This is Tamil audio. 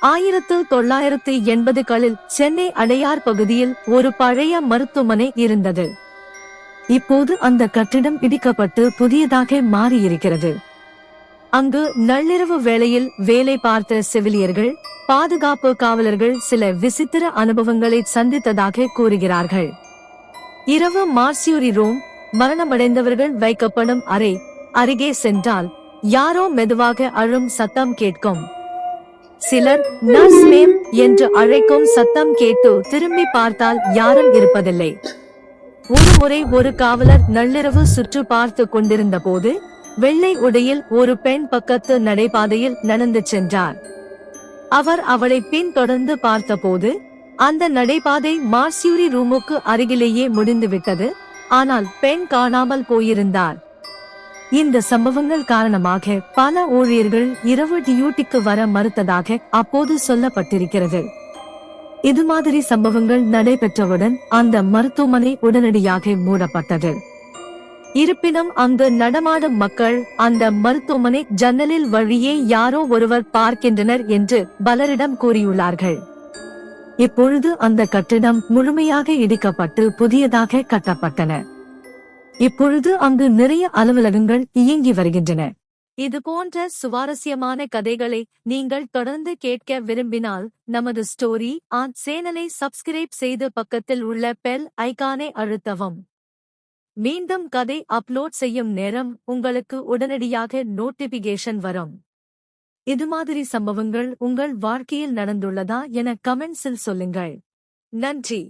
ஆயிரத்து தொள்ளாயிரத்து எண்பதுகளில் சென்னை அடையார் பகுதியில் ஒரு பழைய மருத்துவமனை இருந்தது. இப்போது அந்த கட்டிடம் இடிக்கப்பட்டு புதியதாக மாறியிருக்கிறது. அங்கு நள்ளிரவு வேளையில் வேலை பார்த்த செவிலியர்கள் பாதுகாப்பு காவலர்கள் சில விசித்திர அனுபவங்களை சந்தித்ததாக கூறுகிறார்கள். இரவு மார்சியூரி ரோம் மரணமடைந்தவர்கள் வைக்கப்படும் அறை அருகே சென்றால் யாரோ மெதுவாக அழும் சத்தம் கேட்கும். சிலர் நர்ஸ் மேம் என்று அழைக்கும் சத்தம் கேட்டு திரும்பி பார்த்தால் யாரும் இருப்பதில்லை. ஒரு முறை ஒரு காவலர் நள்ளிரவு சுற்று பார்த்து கொண்டிருந்த போது வெள்ளை உடையில் ஒரு பெண் பக்கத்து நடைபாதையில் நடந்து சென்றார். அவர் அவளை பின்தொடர்ந்து பார்த்தபோது அந்த நடைபாதை மார்சியூரி ரூமுக்கு அருகிலேயே முடிந்துவிட்டது. ஆனால் பெண் காணாமல் போயிருந்தார். இந்த சம்பவங்கள் காரணமாக பல ஊழியர்கள் இரவு டியூட்டிக்கு வர மறுத்ததாக அப்போது சொல்லப்பட்டிருக்கிறது. இது மாதிரி சம்பவங்கள் நடைபெற்றவுடன் அந்த மருத்துவமனை உடனடியாக மூடப்பட்டது. இருப்பினும் அங்கு நடமாடும் மக்கள் அந்த மருத்துவமனை ஜன்னலில் வழியே யாரோ ஒருவர் பார்க்கின்றனர் என்று பலரிடம் கூறியுள்ளார்கள். இப்பொழுது அந்த கட்டிடம் முழுமையாக இடிக்கப்பட்டு புதியதாக கட்டப்பட்டன. இப்பொழுது அங்கு நிறைய அலுவலகங்கள் இயங்கி வருகின்றன. இது போன்ற சுவாரஸ்யமான கதைகளை நீங்கள் தொடர்ந்து கேட்க விரும்பினால் நமது ஸ்டோரி ஆன் சேனலை சப்ஸ்கிரைப் செய்து பக்கத்தில் உள்ள பெல் ஐகானை அழுத்தவும். மீண்டும் கதை அப்லோட் செய்யும் நேரம் உங்களுக்கு உடனடியாக நோட்டிபிகேஷன் வரும். இது மாதிரி சம்பவங்கள் உங்கள் வாழ்க்கையில் நடந்துள்ளதா என கமெண்ட்ஸில் சொல்லுங்கள். நன்றி.